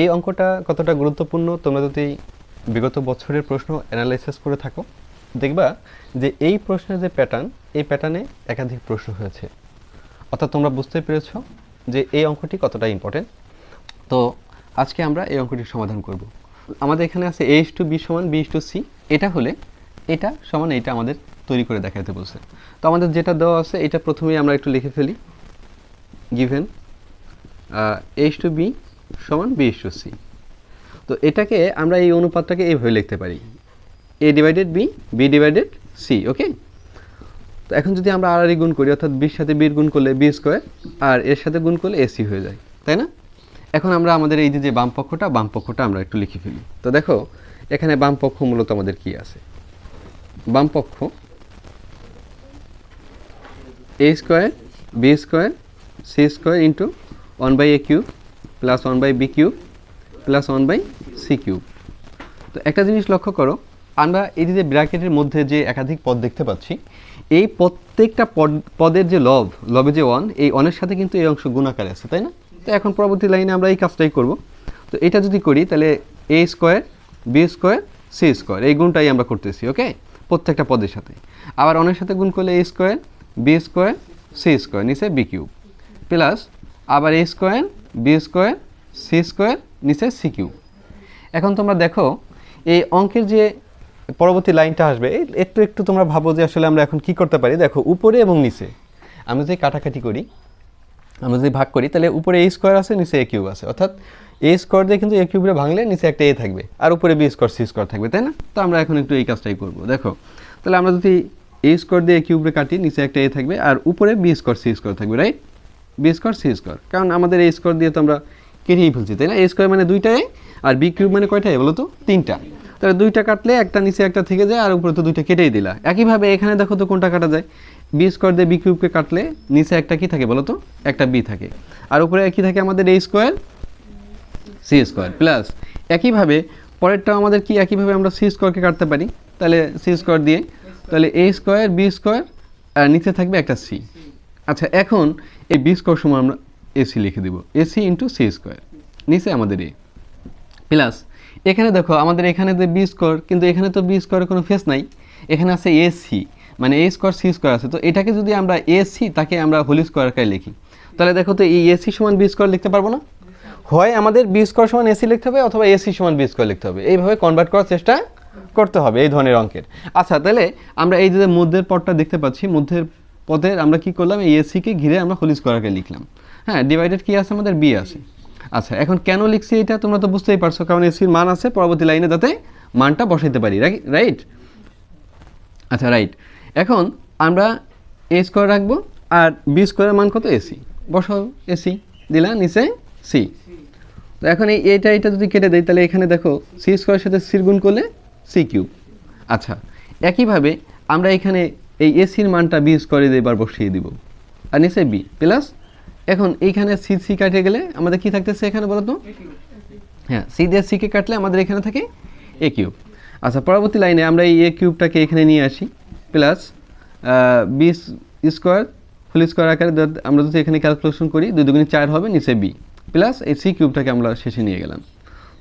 এই অঙ্কটা কতটা গুরুত্বপূর্ণ, তোমরা যদি বিগত বছরের প্রশ্ন অ্যানালাইসিস করে থাকো, দেখবা যে এই প্রশ্নের যে প্যাটার্ন এই প্যাটার্নে একাধিক প্রশ্ন হয়েছে। অর্থাৎ তোমরা বুঝতে পেরেছ যে এই অঙ্কটি কতটা ইম্পর্টেন্ট তো আজকে আমরা এই অঙ্কটির সমাধান করব। আমাদের এখানে আছে এইচ টু বি সমান বি টু সি এটা হলে এটা সমান এটা আমাদের তৈরি করে দেখাতে বলছে। তো আমাদের যেটা দেওয়া আছে, এটা প্রথমেই আমরা একটু লিখে ফেলি। গিভেন এইচ টু বি সমান বি টু সি তো এটাকে আমরা এই অনুপাতটাকে এইভাবে লিখতে পারি। A divided B B divided C okay তো এখন যদি আমরা আর গুণ করি, অর্থাৎ বির সাথে বির গুণ করলে বি স্কোয়ার আর এর সাথে গুণ করলে এসি হয়ে যায়, তাই না? এখন আমরা আমাদের এই যে বাম পক্ষটা বাম পক্ষটা আমরা একটু লিখে ফেলি। তো দেখো, এখানে বাম পক্ষ মূলত আমাদের কি আছে? বাম পক্ষ A square B square C square into one by A cube plus one by B cube plus one by C cube তো একটা জিনিস লক্ষ্য করো, আমরা এই যে ব্র্যাকেটের মধ্যে যে একাধিক পদ দেখতে পাচ্ছি, এই প্রত্যেকটা পদ, পদের যে লব লবে যে ওয়ান এই ওয়ানের সাথে কিন্তু এই অংশ গুণাকারে আছে, তাই না? তো এখন পরবর্তী লাইনে আমরা এই কাজটাই করব। তো এটা যদি করি, তাহলে A square B square C square এই গুণটাই আমরা করতেছি ওকে প্রত্যেকটা পদের সাথে। আবার অনের সাথে গুণ করলে A square B square C square নিচে বি কিউব প্লাস আবার A square B square, C square, নিচে সি কিউব। এখন তোমরা দেখো, এই অঙ্কের যে পরবর্তী লাইনটা আসবে একটু একটু তোমরা ভাবো যে আসলে আমরা এখন কি করতে পারি। দেখো, উপরে এবং নিচে। আমি যদি কাটাকাটি করি আমরা যদি ভাগ করি, তাহলে উপরে এ স্কোয়ার আছে, নিচে এ কিউব আছে। অর্থাৎ এ স্কোয়ার দিয়ে কিন্তু এ কিউবরে ভাঙলে নিচে একটা এ থাকবে, আর উপরে বি স্কোয়ার, সি স্কোয়ার থাকবে, তাই না? তো আমরা এখন একটু এই কাজটাই করব। দেখো, তাহলে আমরা যদি এ স্কোয়ার দিয়ে এ কিউবরে কাটি, নিচে একটা এ থাকবে, আর উপরে বি স্কোয়ার, সি স্কোয়ার থাকবে, right? B square, C square. কারণ আমাদের এই স্কোয়ার দিয়ে তো আমরা কেটেই ফেলছি, তাই না? এ স্কোয়ার মানে দুইটা এ আর বি কিউব মানে কয়টা এ বলো তো? তিনটা। তাহলে দুইটা কাটলে একটা নিচে একটা থেকে যায়, আর উপরে তো দুইটা কেটেই দিলা। একইভাবে এখানে দেখো তো কোনটা কাটা যায়? বি স্কোয়ার দিয়ে বি কিউবকে কাটলে নিচে একটা কি থাকে বলো তো? একটা বি থাকে। আর উপরে কি থাকে আমাদের A square, C square, plus একইভাবে পরেরটাও আমাদের কি একইভাবে আমরা সি স্কোয়ারকে কাটতে পারি? তাহলে সি স্কোয়ার দিয়ে, তাহলে এ স্কোয়ার, বি স্কোয়ার, আর নিচে থাকবে একটা সি। আচ্ছা এখন এই বি স্কোয়ার সময় আমরা এসি লিখে দিব। এসি ইন্টু সি স্কোয়ার নিচে আমাদের এ প্লাস এখানে দেখো আমাদের এখানে যে বি স্কোয়ার কিন্তু এখানে তো বি স্কোয়ারের কোনো ফেস নাই। এখানে আছে এসি মানে এ স্কোয়ার সি স্কোয়ার আছে। তো এটাকে যদি আমরা এসি তাকে আমরা হোলি স্কোয়ার আকারে লিখি। তাহলে দেখো তো এই এসি সমান বি স্কোয়ার লিখতে পারব না? হয় আমাদের বি স্কোয়ার সমান এসি লিখতে হবে, অথবা এসি সমান বি স্কোয়ার লিখতে হবে। এইভাবে কনভার্ট করার চেষ্টা করতে হবে এই ধরনের অঙ্কের। আচ্ছা তাহলে আমরা এই যে মধ্যের পদটা দেখতে পাচ্ছি, মধ্যের পদের আমরা কি করলাম? এই এসিকে ঘিরে আমরা হোলি স্কোয়ারকে লিখলাম। হ্যাঁ ডিভাইডেড কি আছে? আমাদের বি আছে। আচ্ছা এখন কেন লিখছি এটা? তোমরা তো বুঝতেই পারছ, কারণ এসির মান আছে পরবর্তী লাইনে যাতে মানটা বসাইতে পারি। রাইট আচ্ছা রাইট এখন আমরা এ স্কোয়ার রাখব আর বি স্কোয়ারের মান কত? এসি বসাও এসি দিলা, নিচে সি তো এখন এই এইটা এটা যদি কেটে দেয় তাহলে এখানে দেখো সি স্কোয়ারের সাথে সির গুণ করলে সি কিউব আচ্ছা একইভাবে আমরা এখানে এই এসির মানটা বি স্কোয়ারে দিয়ে এবার বসিয়ে দিব। আর নিচে বি প্লাস এখন এইখানে সি সি কাটে গেলে আমাদের কি থাকতেছে এখানে বলতো হ্যাঁ সি দিয়ে সিকে কাটলে আমাদের এখানে থাকে এ কিউব আচ্ছা পরবর্তী লাইনে আমরা এই এ কিউবটাকে এখানে নিয়ে আসি। Plus B square full square আকারে আমরা যদি এখানে ক্যালকুলেশন করি দুই দুগুণে চার হবে নিচে বি প্লাস এই সি কিউবটাকে আমরা শেষে নিয়ে গেলাম।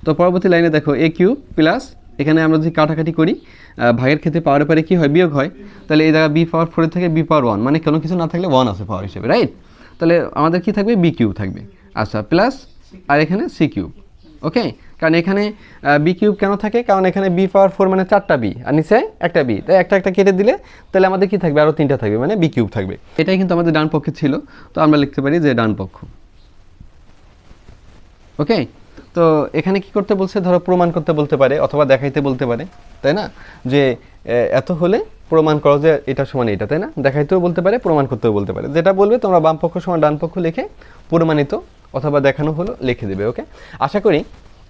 তো পরবর্তী লাইনে দেখো এ কিউব প্লাস এখানে আমরা যদি কাটাকাটি করি ভাগের ক্ষেত্রে পাওয়ার পরে কী হয়? বিয়োগ হয়। তাহলে এই জায়গায় বি পাওয়ার ফোরের থেকে বি পাওয়ার ওয়ান মানে কোনো কিছু না থাকলে ওয়ান আছে পাওয়ার হিসেবে রাইট তাহলে আমাদের কি থাকবে? বি কিউব থাকবে। আচ্ছা প্লাস আর এখানে সি কিউব ওকে কারণ এখানে বি কিউব কেন থাকে? কারণ এখানে বি পাওয়ার ফোর মানে চারটা বি আর নিচে একটা বি তাই একটা একটা কেটে দিলে তাহলে আমাদের কি থাকবে? আরও তিনটা থাকবে মানে বি কিউব থাকবে। এটাই কিন্তু আমাদের ডান পক্ষে ছিল, তো আমরা লিখতে পারি যে ডান পক্ষ ওকে তো এখানে কি করতে বলছে? ধরো প্রমাণ করতে বলতে পারে অথবা দেখাইতে বলতে পারে, তাই না? যে এত হলে প্রমাণ করো যে এটা সমান এটা, তাই না? দেখাইতেও বলতে পারে, প্রমাণ করতেও বলতে পারে। যেটা বলবে তোমরা বাম পক্ষ সমান ডান পক্ষ লিখে প্রমাণিত অথবা দেখানো হলো, লিখে দেবে, ওকে? আশা করি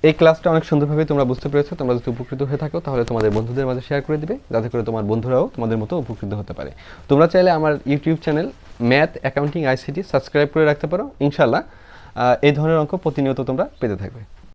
এই ক্লাসটা অনেক সুন্দরভাবে তোমরা বুঝতে পেরেছ। তোমরা যদি উপকৃত হয়ে থাকো, তাহলে তোমাদের বন্ধুদের মাঝে শেয়ার করে দিবে, যাতে করে তোমার বন্ধুরাও তোমাদের মতো উপকৃত হতে পারে। তোমরা চাইলে আমার YouTube channel math accounting ICT subscribe করে রাখতে পারো। ইনশাল্লাহ এই ধরনের অঙ্ক প্রতিনিয়ত তোমরা পেতে থাকবে।